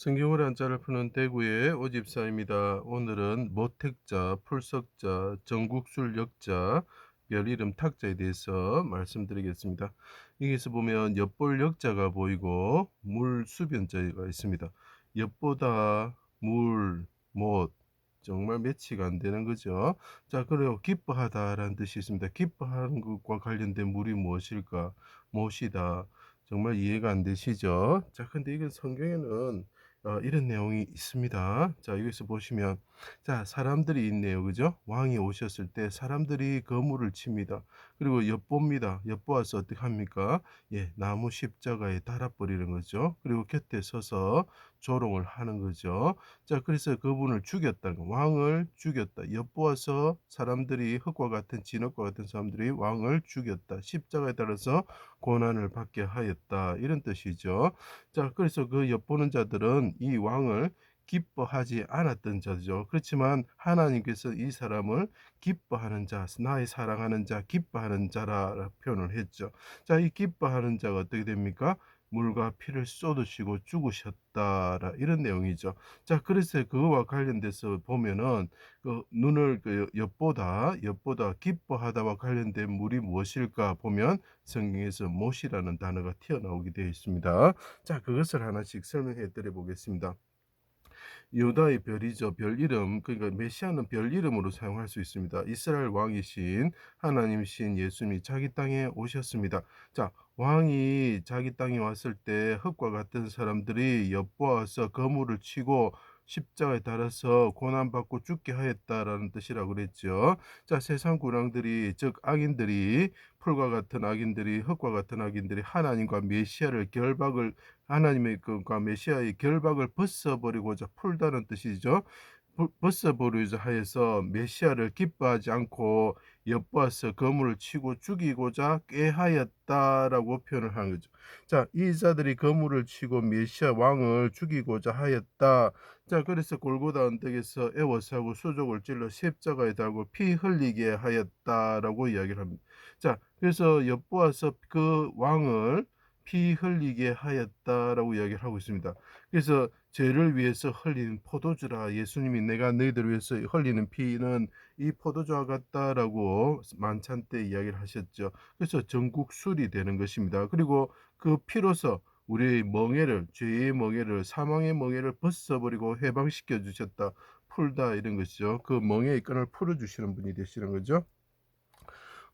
성경을 한자를 푸는 대구의 오집사입니다. 오늘은 모택자, 풀석자, 정국술 역자, 별 이름 탁자에 대해서 말씀드리겠습니다. 여기서 보면 엿볼 역자가 보이고 물 수변자가 있습니다. 엿보다 물, 못 정말 매치가 안 되는 거죠. 자, 그리고 기뻐하다라는 뜻이 있습니다. 기뻐하는 것과 관련된 물이 무엇일까? 못이다. 정말 이해가 안 되시죠? 자, 근데 이건 성경에는 어, 이런 내용이 있습니다. 자, 여기서 보시면, 자, 사람들이 있네요. 그죠? 왕이 오셨을 때 사람들이 거물을 칩니다. 그리고 엿봅니다. 엿보아서 어떻게 합니까? 예, 나무 십자가에 달아버리는 거죠. 그리고 곁에 서서 조롱을 하는 거죠. 자, 그래서 그분을 죽였다는 거. 왕을 죽였다. 엿보아서 사람들이 흙과 같은 진흙과 같은 사람들이 왕을 죽였다. 십자가에 따라서 고난을 받게 하였다. 이런 뜻이죠. 자, 그래서 그 엿보는 자들은 이 왕을 기뻐하지 않았던 자죠. 그렇지만 하나님께서 이 사람을 기뻐하는 자, 나의 사랑하는 자, 기뻐하는 자라 표현을 했죠. 자, 이 기뻐하는 자가 어떻게 됩니까? 물과 피를 쏟으시고 죽으셨다라 이런 내용이죠. 자, 그래서 그거와 관련돼서 보면은 그 눈을 그 엿보다 엿보다 기뻐하다와 관련된 물이 무엇일까 보면 성경에서 못이라는 단어가 튀어나오게 되어 있습니다. 자, 그것을 하나씩 설명해 드려 보겠습니다. 유다의 별이죠. 별 이름. 그러니까 메시아는 별 이름으로 사용할 수 있습니다. 이스라엘 왕이신 하나님이신 예수님이 자기 땅에 오셨습니다. 자, 왕이 자기 땅에 왔을 때 흙과 같은 사람들이 엿보아서 거물을 치고 십자가에 달아서 고난받고 죽게 하였다라는 뜻이라고 그랬죠. 자, 세상 군왕들이 즉 악인들이 풀과 같은 악인들이 흙과 같은 악인들이 하나님과 메시아를 결박을 하나님의 그과 메시아의 결박을 벗어버리고자 풀다는 뜻이죠. 벗어버리자 하여서 메시아를 기뻐하지 않고 엿보아서 거물을 치고 죽이고자 꾀하였다라고 표현을 하는 거죠. 자, 이 자들이 거물을 치고 메시아 왕을 죽이고자 하였다. 자, 그래서 골고다 언덕에서 애워싸고 수족을 찔러 십자가에 달고 피 흘리게 하였다라고 이야기를 합니다. 자, 그래서 엿보아서 그 왕을 피 흘리게 하였다라고 이야기를 하고 있습니다. 그래서 죄를 위해서 흘리는 포도주라 예수님이 내가 너희들 위해서 흘리는 피는 이 포도주와 같다라고 만찬 때 이야기를 하셨죠. 그래서 전국 술이 되는 것입니다. 그리고 그 피로서 우리의 멍해를 죄의 멍해를 사망의 멍해를 벗어버리고 해방시켜 주셨다. 풀다 이런 것이죠. 그 멍해의 끈을 풀어 주시는 분이 되시는 거죠.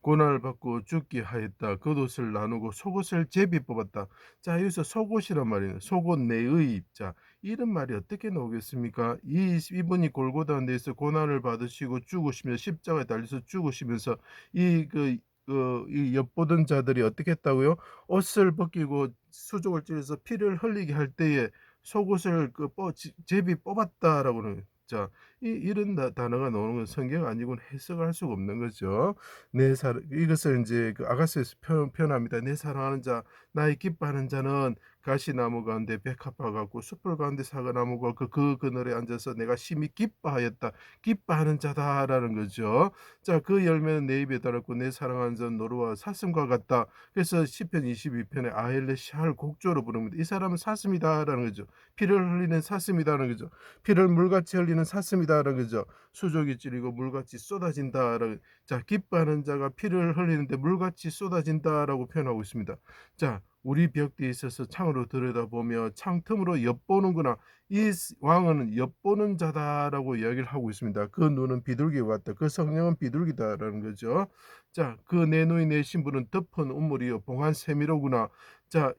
고난을 받고 죽게 하였다. 겉옷을 나누고 속옷을 제비 뽑았다. 자, 여기서 속옷이란 말이에요. 속옷 내의 자, 이런 말이 어떻게 나오겠습니까? 이 이분이 골고다 데서 고난을 받으시고 죽으시며 십자가에 달려서 죽으시면서 이그 그, 이 엿보던 자들이 어떻게 했다고요? 옷을 벗기고 수족을 찔러서 피를 흘리게 할 때에 속옷을 그 뻗, 제비 뽑았다라고 는 자, 이, 이런 다, 단어가 나오는 건 성경 아니고는 해석을 할 수가 없는 거죠. 내 사, 이것을 이제 그 아가스에서 표현, 표현합니다. 내 사랑하는 자, 나의 기뻐하는 자는 가시나무 가운데 백합화 같고 숯불 가운데 사과나무가 그, 그 그늘에 앉아서 내가 심히 기뻐하였다. 기뻐하는 자다라는 거죠. 자, 그 열매는 내 입에 달았고 내 사랑하는 자는 노루와 사슴과 같다. 그래서 시편 22편에 아헬레 샬 곡조로 부릅니다. 이 사람은 사슴이다라는 거죠. 피를 흘리는 사슴이다라는 거죠. 피를 물같이 흘리는 사슴이다라는 거죠. 수족이 찌르고 물같이 쏟아진다라는 자, 기뻐하는 자가 피를 흘리는데 물같이 쏟아진다라고 표현하고 있습니다. 자, 우리 벽 뒤에 있어서 창으로 들여다보며 창틈으로 엿보는구나. 이 왕은 엿보는 자다라고 이야기를 하고 있습니다. 그 눈은 비둘기 같다. 그 성령은 비둘기다라는 거죠. 자, 그 내노이 내 신부는 덮은 우물이요 봉한 세미로구나. 자,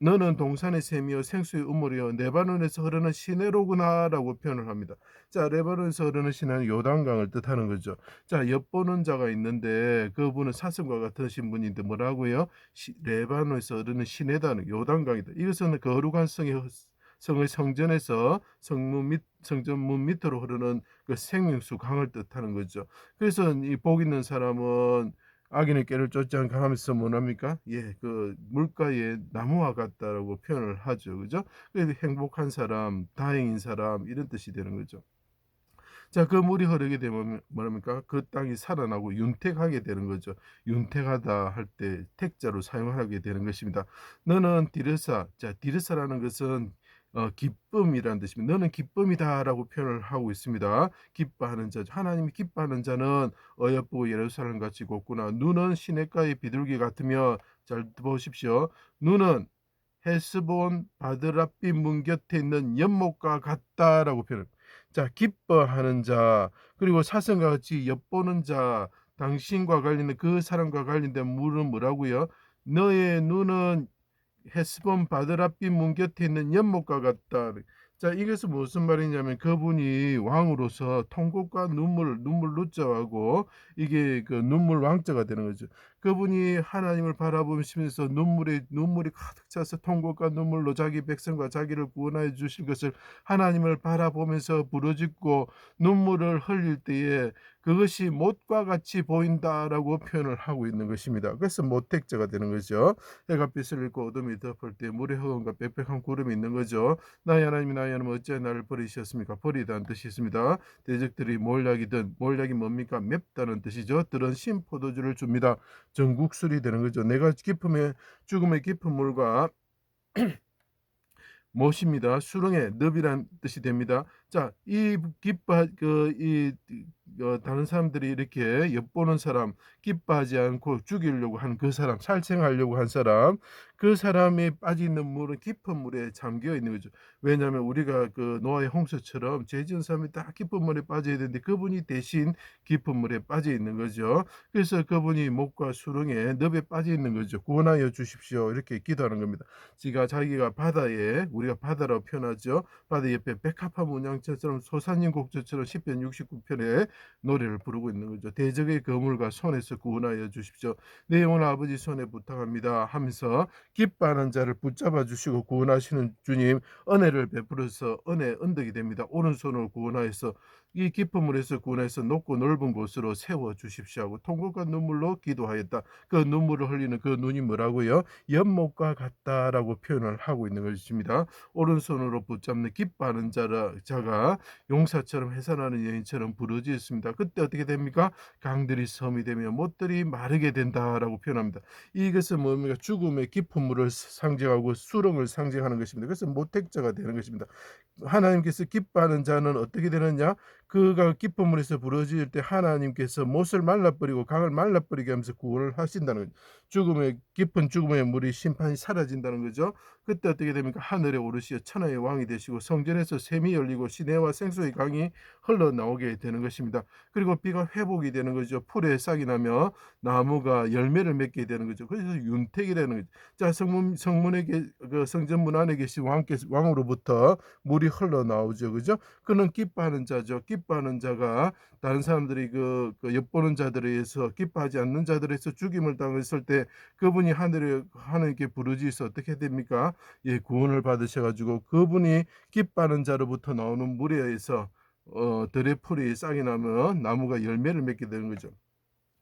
너는 동산의 샘이요 생수의 우물이요 레바논에서 흐르는 시내로구나라고 표현을 합니다. 자, 레바논에서 흐르는 시내는 요단강을 뜻하는 거죠. 자, 엿보는 자가 있는데 그분은 사슴과 같으신 분인데 뭐라고요? 시, 레바논에서 흐르는 시내다는 요단강이다. 이것은 거룩한 성의 성의 성전에서 성문 밑 성전문 밑으로 흐르는 그 생명수 강을 뜻하는 거죠. 그래서 이 복 있는 사람은 악인의 깨를 쫓지 않게 하면서 뭐합니까? 예, 그 물가에 나무와 같다라고 표현을 하죠. 그죠? 그래서 행복한 사람, 다행인 사람 이런 뜻이 되는 거죠. 자, 그 물이 흐르게 되면 뭐합니까? 그 땅이 살아나고 윤택하게 되는 거죠. 윤택하다 할 때 택자로 사용하게 되는 것입니다. 너는 디르사. 자, 디르사라는 것은 어 기쁨이라는 뜻입니다. 너는 기쁨이다라고 표현을 하고 있습니다. 기뻐하는 자 하나님이 기뻐하는 자는 어여쁘고 예루살렘 같이 곱구나. 눈은 시냇가의 비둘기 같으며 잘 보십시오. 눈은 헤스본 바드라비 문 곁에 있는 연못과 같다라고 표현. 자 기뻐하는 자 그리고 사슴과 같이 엿보는 자 당신과 관련된 그 사람과 관련된 물은 뭐라고요? 너의 눈은 헤스본 바드라비 문 곁에 있는 연못과 같다. 자 이것은 무슨 말이냐면 그분이 왕으로서 통곡과 눈물 눈물 누자하고 이게 그 눈물 왕자가 되는 거죠. 그분이 하나님을 바라보시면서 눈물이 눈물이 가득 차서 통곡과 눈물로 자기 백성과 자기를 구원하여 주실 것을 하나님을 바라보면서 부르짖고 눈물을 흘릴 때에 그것이 못과 같이 보인다라고 표현을 하고 있는 것입니다. 그래서 모택자가 되는 거죠. 해가 빛을 잃고 어둠이 덮을 때 물의 허공과 빽빽한 구름이 있는 거죠. 나의 하나님이 나의 하나님 어찌 나를 버리셨습니까? 버리다는 뜻이 있습니다. 대적들이 몰약이든 몰약이 뭡니까? 맵다는 뜻이죠. 들은 신 포도주를 줍니다. 전국술이 되는 거죠. 내가 기쁨의 죽음의 깊은 물과 못입니다. 수렁의 늪이란 뜻이 됩니다. 자, 이 기뻐 그이 어, 다른 사람들이 이렇게 엿보는 사람, 기뻐하지 않고 죽이려고 한 그 사람, 살생하려고 한 사람, 그 사람이 빠져 있는 물은 깊은 물에 잠겨 있는 거죠. 왜냐하면 우리가 그 노아의 홍수처럼 죄지은 사람이 다 깊은 물에 빠져야 되는데 그분이 대신 깊은 물에 빠져 있는 거죠. 그래서 그분이 목과 수렁에 늪에 빠져 있는 거죠. 구원하여 주십시오. 이렇게 기도하는 겁니다. 지가 자기가 바다에 우리가 바다라고 표현하죠. 바다 옆에 백합화 문양 처럼 소사님 곡조처럼 10편 69편에 노래를 부르고 있는 거죠. 대적의 거물과 손에서 구원하여 주십시오. 내 영혼 아버지 손에 부탁합니다 하면서 기뻐하는 자를 붙잡아 주시고 구원하시는 주님 은혜를 베풀어서 은혜 언덕이 됩니다. 오른손으로 구원하여서 이 물에서 구원해서 높고 넓은 곳으로 세워 주십시오 하고 통곡과 눈물로 기도하였다. 그 눈물을 흘리는 그 눈이 뭐라고요? 연못과 같다라고 표현을 하고 있는 것입니다. 오른손으로 붙잡는 기뻐하는 자라, 자가 용사처럼 해산하는 여인처럼 부르짖습니다. 그때 어떻게 됩니까? 강들이 섬이 되며 못들이 마르게 된다라고 표현합니다. 이것은 뭡니까? 죽음의 물을 상징하고 수렁을 상징하는 것입니다. 그래서 모택자가 되는 것입니다. 하나님께서 기뻐하는 자는 어떻게 되느냐? 그가 물에서 부러질 때 하나님께서 못을 말라버리고 강을 말라버리게 하면서 구원을 하신다는 거죠. 죽음의 깊은 죽음의 물이 심판이 사라진다는 거죠. 그때 어떻게 됩니까? 하늘에 오르시어 천하의 왕이 되시고 성전에서 샘이 열리고 시내와 생수의 강이 흘러나오게 되는 것입니다. 그리고 비가 회복이 되는 거죠. 풀에 싹이 나며 나무가 열매를 맺게 되는 거죠. 그래서 윤택이 되는 거죠. 자, 성문 성문에 그 성전문 안에 계신 왕께서 왕으로부터 물이 흘러나오죠. 그죠? 그는 기뻐하는 자죠. 기뻐하는 자가 다른 사람들이 그, 그 엿보는 자들에 의해서 기뻐하지 않는 자들에서 죽임을 당했을 때 그분이 하늘에 하나님께 부르짖어서 어떻게 됩니까? 예, 구원을 받으셔 가지고 그분이 기뻐하는 자로부터 나오는 물에 의해서 어, 들의 풀이 싹이 나면 나무가 열매를 맺게 되는 거죠.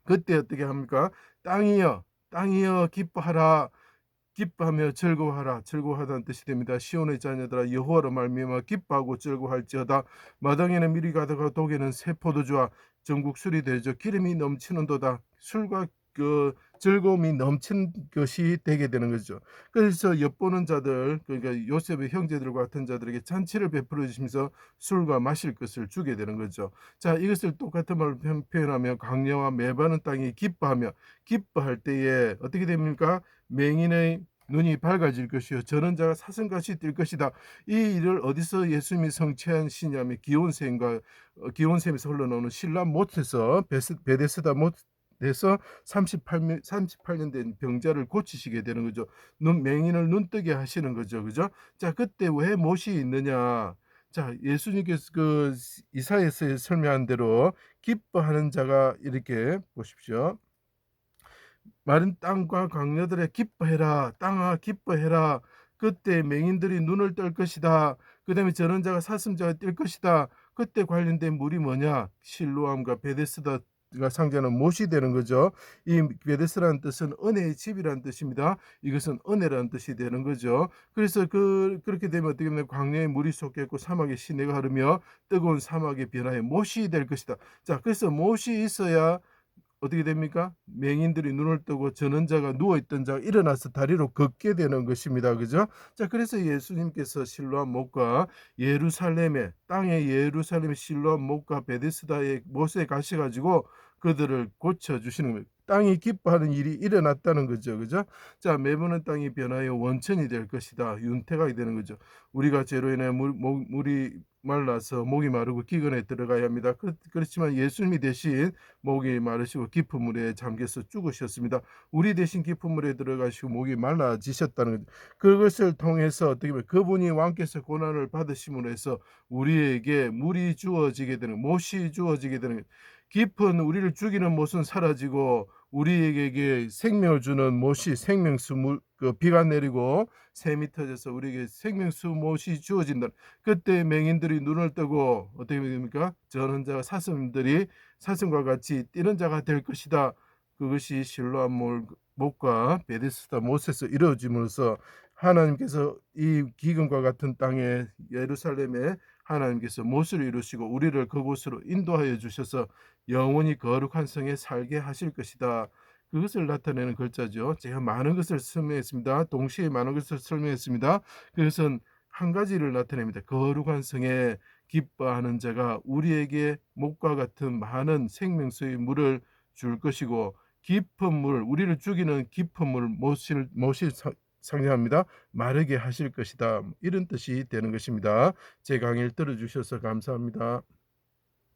그때 어떻게 합니까? 땅이여, 땅이여 기뻐하라. 기뻐하며 즐거워하라 즐거워하다는 뜻이 됩니다. 시온의 자녀들아 여호와로 말미암아 기뻐하고 즐거워할지어다 마당에는 미리 가다가 독에는 새 포도주와 전국 술이 되죠 기름이 넘치는도다 술과 그 즐거움이 넘친 것이 되게 되는 거죠. 그래서 엿보는 자들 그러니까 요셉의 형제들과 같은 자들에게 잔치를 베풀어 주시면서 술과 마실 것을 주게 되는 거죠. 자 이것을 똑같은 말로 표현하며 강녀와 매바는 땅이 기뻐하며 기뻐할 때에 어떻게 됩니까? 맹인의 눈이 밝아질 것이요 저는 자가 사슴같이 뛸 것이다. 이 일을 어디서 예수님이 성취한 시냐면 기온샘과 어, 기온샘에서 흘러나오는 신라 못에서 베데스다 못 에서 38년 38년 된 병자를 고치시게 되는 거죠. 눈 맹인을 눈뜨게 하시는 거죠. 그죠? 자, 그때 왜 못이 있느냐? 자, 예수님께서 그 이사야서에 설명한 대로 기뻐하는 자가 이렇게 보십시오. 마른 땅과 강녀들의 기뻐해라 땅아 기뻐해라 그때 맹인들이 눈을 뜰 것이다 그 다음에 전원자가 사슴자가 뛸 것이다 그때 관련된 물이 뭐냐 실로암과 베데스다 가 상자는 못이 되는 거죠. 이 베데스라는 뜻은 은혜의 집이라는 뜻입니다. 이것은 은혜라는 뜻이 되는 거죠. 그래서 그 그렇게 되면 어떻게 되면 광야에 물이 솟겠고 사막에 시내가 흐르며 뜨거운 사막의 변화에 못이 될 것이다. 자, 그래서 못이 있어야 어떻게 됩니까? 맹인들이 눈을 뜨고 전원자가 누워 있던 자가 일어나서 다리로 걷게 되는 것입니다. 그죠? 자, 그래서 예수님께서 실로암 목과 예루살렘에 땅의 예루살렘 실로암 목과 베데스다의 못에 가셔 가지고 그들을 고쳐 주시는 거예요. 땅이 기뻐하는 일이 일어났다는 거죠. 그죠? 자, 매부는 땅이 변하여 원천이 될 것이다. 윤태가 되는 거죠. 우리가 죄로 인해 물, 목, 물이 말라서 목이 마르고 기근에 들어가야 합니다. 그렇, 그렇 지만 예수님이 대신 목이 마르시고 깊은 물에 잠겨서 죽으셨습니다. 우리 대신 깊은 물에 들어가시고 목이 말라지셨다는 거죠. 그것을 통해서 어떻게 보면 그분이 왕께서 고난을 받으심으로 해서 우리에게 물이 주어지게 되는 못이 주어지게 되는 깊은 우리를 죽이는 못은 사라지고 우리에게 생명을 주는 못이 생명수 물, 그 비가 내리고 샘이 터져서 우리에게 생명수 못이 주어진다. 그때 맹인들이 눈을 뜨고 어떻게 됩니까? 저는 자가 사슴들이 사슴과 같이 뛰는 자가 될 것이다. 그것이 실로암 몰- 못과 베데스다 못에서 이루어짐으로써 하나님께서 이 기근과 같은 땅에 예루살렘에 하나님께서 못을 이루시고 우리를 그곳으로 인도하여 주셔서 영원히 거룩한 성에 살게 하실 것이다. 그것을 나타내는 글자죠. 제가 많은 것을 설명했습니다. 동시에 많은 것을 설명했습니다. 그것은 한 가지를 나타냅니다. 거룩한 성에 기뻐하는 자가 우리에게 목과 같은 많은 생명수의 물을 줄 것이고 깊은 물, 우리를 죽이는 깊은 물 못을 못이 사- 상징합니다. 마르게 하실 것이다. 이런 뜻이 되는 것입니다. 제 강의를 들어주셔서 감사합니다.